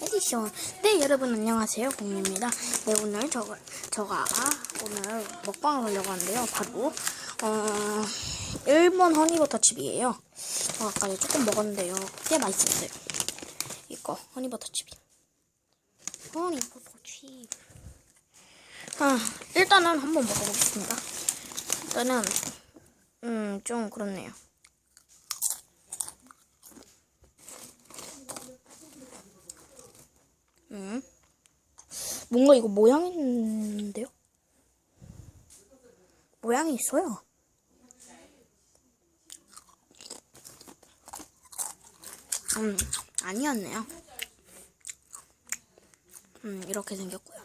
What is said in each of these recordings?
에디션. 네, 여러분 안녕하세요. 공유입니다. 네, 오늘 저, 저가 오늘 먹방을 하려고 하는데요. 바로, 어, 일본 허니버터 칩이에요. 저 아까 조금 먹었는데요. 꽤 맛있었어요. 이거, 허니버터 칩이. 허니버터 칩. 아, 일단은 한번 먹어보겠습니다. 일단은, 음, 좀 그렇네요. 음. 뭔가 이거 모양이 있는데요? 모양이 있어요. 음, 아니었네요. 음, 이렇게 생겼고요.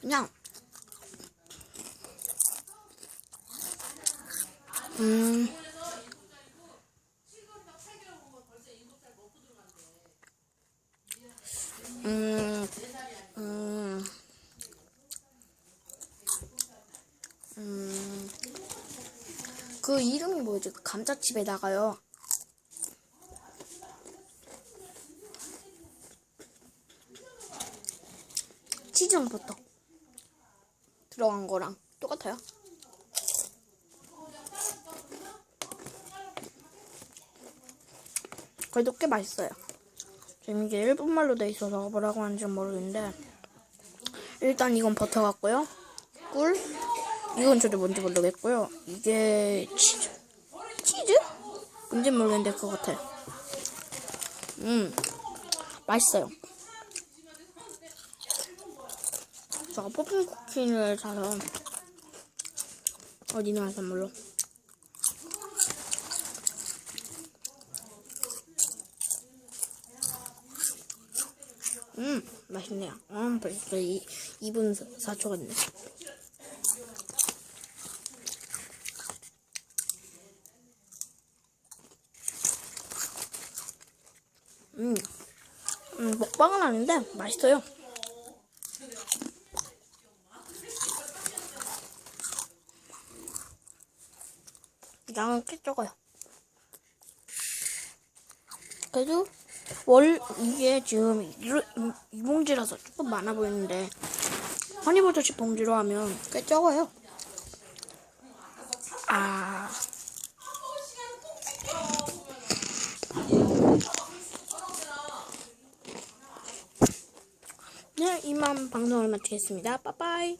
그냥, 음, 그 이름이 뭐지? 그 감자칩에다가요. 치즈버터 들어간 거랑 똑같아요. 그래도 꽤 맛있어요. 지금 이게 일본말로 돼 있어서 뭐라고 하는지 모르겠는데 일단 이건 버터 같고요. 꿀 이건 저도 뭔지 모르겠고요. 이게 치즈 치즈? 뭔지 모르겠는데 그거 같아요. 음 맛있어요. 제가 퍼핀 쿠키를 사서 어디 나온 선물로 음 맛있네요. 음 벌써 이 2분 4초 갔네. 음, 음 먹방은 아닌데 맛있어요. 양은 꽤 적어요. 그래도 월 이게 지금 이, 이 봉지라서 조금 많아 보이는데 허니버터칩 봉지로 하면 꽤 적어요. 아. 네, 이만 방송을 마치겠습니다. 빠빠이.